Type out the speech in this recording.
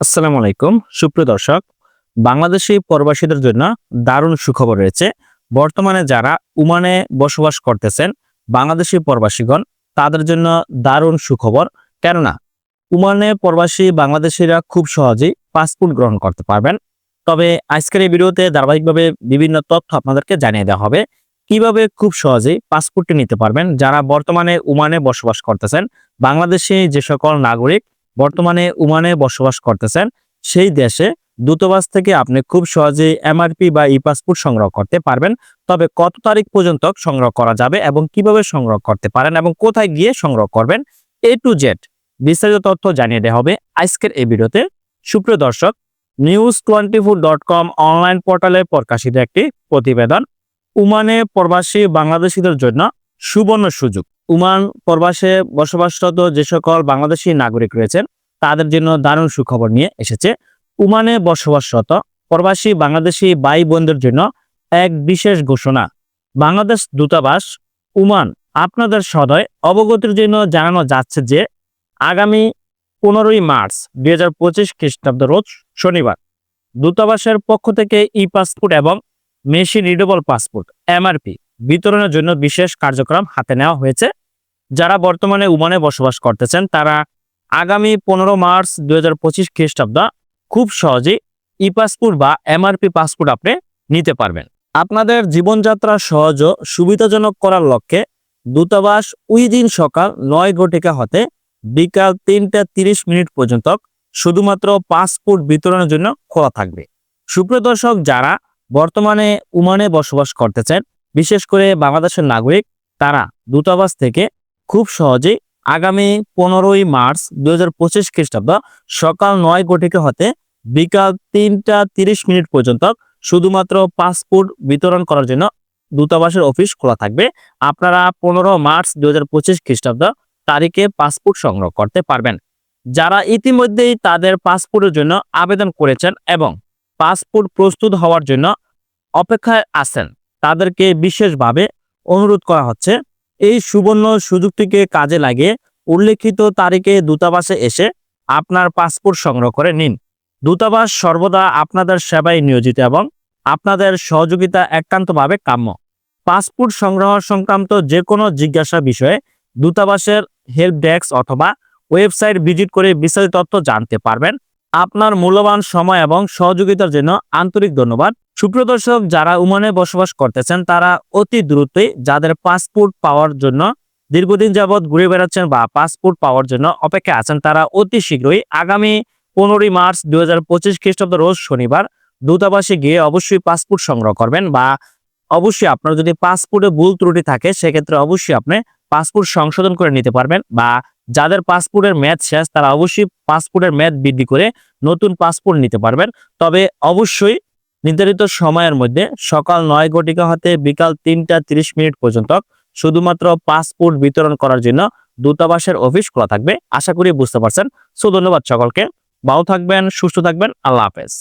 আসসালামু আলাইকুম। সুপ্রিয় দর্শক, বাংলাদেশি প্রবাসীদের জন্য দারুণ সুখবর রয়েছে। বর্তমানে যারা উমানে বসবাস করতেছেন বাংলাদেশি প্রবাসীগণ, তাদের জন্য দারুণ সুখবর। কেননা, উমানে প্রবাসী বাংলাদেশিরা খুব সহজেই পাসপোর্ট গ্রহণ করতে পারবেন। তবে আজকের এই ভিডিওতে ধারাবাহিকভাবে বিভিন্ন তথ্য আপনাদেরকে জানিয়ে দেওয়া হবে। কীভাবে খুব সহজেই পাসপোর্টটি নিতে পারবেন? যারা বর্তমানে উমানে বসবাস করতেছেন, বাংলাদেশি যে সকল নাগরিক বর্তমানে উমানে বসবাস করতেছেন, সেই দেশে দূতাবাস থেকে আপনি খুব সহজেই এমআরপি বা ই পাসপোর্ট সংগ্রহ করতে পারবেন। তবে কত তারিখ পর্যন্ত সংগ্রহ করা যাবে এবং কীভাবে সংগ্রহ করতে পারেন এবং কোথায় গিয়ে সংগ্রহ করবেন, এ টু জেড বিস্তারিত তথ্য জানিয়ে দেওয়া হবে আজকের এই ভিডিওতে। সুপ্রিয় দর্শক news twenty four dot com online পোর্টালে প্রকাশিত একটি প্রতিবেদন উমানে প্রবাসী বাংলাদেশিদের জন্য সুবর্ণ সুযোগ। উমান প্রবাসে বসবাসরত যে সকল বাংলাদেশি নাগরিক রয়েছেন, তাদের জন্য দারুণ সুখবর নিয়ে এসেছে। উমানে বসবাসরত প্রবাসী বাংলাদেশি ভাই বোনদের জন্য এক বিশেষ ঘোষণা, বাংলাদেশ দূতাবাস। উমান, আপনাদের সদয় অবগতির জন্য জানানো যাচ্ছে যে, আগামী পনেরোই মার্চ দুই হাজার পঁচিশ খ্রিস্টাব্দ রোজ শনিবার, দূতাবাসের পক্ষ থেকে ই পাসপোর্ট এবং মেশিন রিডেবল পাসপোর্ট, এমআরপি বিতরণের জন্য বিশেষ কার্যক্রম হাতে নেওয়া হয়েছে। যারা বর্তমানে উমানে বসবাস করতেছেন, তারা আগামী পনেরো মার্চ দুই হাজার পঁচিশ খ্রিস্টাব্দ খুব সহজেই ই পাসপোর্ট বা এমআরপি পাসপোর্ট আপনি নিতে পারবেন। আপনাদের জীবনযাত্রা সহজ ও সুবিধাজনক করার লক্ষ্যে দূতাবাস ওই দিন সকাল নয় ঘটিকা হতে বিকাল তিনটা তিরিশ মিনিট পর্যন্ত শুধুমাত্র পাসপোর্ট বিতরণের জন্য খোলা থাকবে। সুপ্রিয় দর্শক, যারা বর্তমানে উমানে বসবাস করতেছেন বিশেষ করে বাংলাদেশের নাগরিক, তারা দূতাবাস থেকে খুব সহজেই আগামী পনেরোই মার্চ দু হাজার পঁচিশ খ্রিস্টাব্দ সকাল নয় ঘটিকা হতে বিকাল তিনটা তিরিশ মিনিট পর্যন্ত শুধুমাত্র পাসপোর্ট বিতরণ করার জন্য দূতাবাসের অফিস খোলা থাকবে। আপনারা পনেরো মার্চ দু হাজার পঁচিশ খ্রিস্টাব্দ তারিখে পাসপোর্ট সংগ্রহ করতে পারবেন। যারা ইতিমধ্যেই তাদের পাসপোর্টের জন্য আবেদন করেছেন এবং পাসপোর্ট প্রস্তুত হওয়ার জন্য অপেক্ষায় আছেন তাদেরকে বিশেষভাবে অনুরোধ করা হচ্ছে। এই সুবর্ণ সুযোগটিকে কাজে লাগিয়ে উল্লেখিত তারিখে দূতাবাসে এসে আপনার পাসপোর্ট সংগ্রহ করে নিন। দূতাবাস সর্বদা আপনাদের সেবায় নিয়োজিত এবং আপনাদের সহযোগিতা একান্তভাবে কাম্য। পাসপোর্ট সংগ্রহ সংক্রান্ত যে কোনো জিজ্ঞাসা বিষয়ে দূতাবাসের হেল্প ডেস্ক অথবা ওয়েবসাইট ভিজিট করে বিস্তারিত তথ্য জানতে পারবেন। আপনার মূল্যবান সময় এবং সহযোগিতার জন্য আন্তরিক ধন্যবাদ। সুপ্রিয় দর্শক, যারা উমানে বসবাস করতেছেন, তারা অতি দ্রুতই যাদের পাসপোর্ট পাওয়ার জন্য দীর্ঘদিন যাবৎ ঘুরে বেড়াচ্ছেন বা পাসপোর্ট পাওয়ার জন্য অপেক্ষা আছেন, তারা অতি শীঘ্রই আগামী পনেরোই মার্চ দুই হাজার পঁচিশ খ্রিস্টাব্দ রোজ শনিবার দূতাবাসে গিয়ে অবশ্যই পাসপোর্ট সংগ্রহ করবেন বা অবশ্যই আপনার যদি পাসপোর্টে ভুল ত্রুটি থাকে, সেক্ষেত্রে অবশ্যই আপনি পাসপোর্ট সংশোধন করে নিতে পারবেন বা যাদের পাসপোর্টের মেয়াদ শেষ, তারা অবশ্যই পাসপোর্টের মেয়াদ বৃদ্ধি করে নতুন পাসপোর্ট নিতে পারবেন। তবে অবশ্যই নির্ধারিত সময়ের মধ্যে সকাল নয় ঘটিকা হতে বিকাল তিনটা তিরিশ মিনিট পর্যন্ত শুধুমাত্র পাসপোর্ট বিতরণ করার জন্য দূতাবাসের অফিস খোলা থাকবে। আশা করি বুঝতে পারছেন। সো ধন্যবাদ সকলকে। ভালো থাকবেন, সুস্থ থাকবেন। আল্লাহ হাফেজ।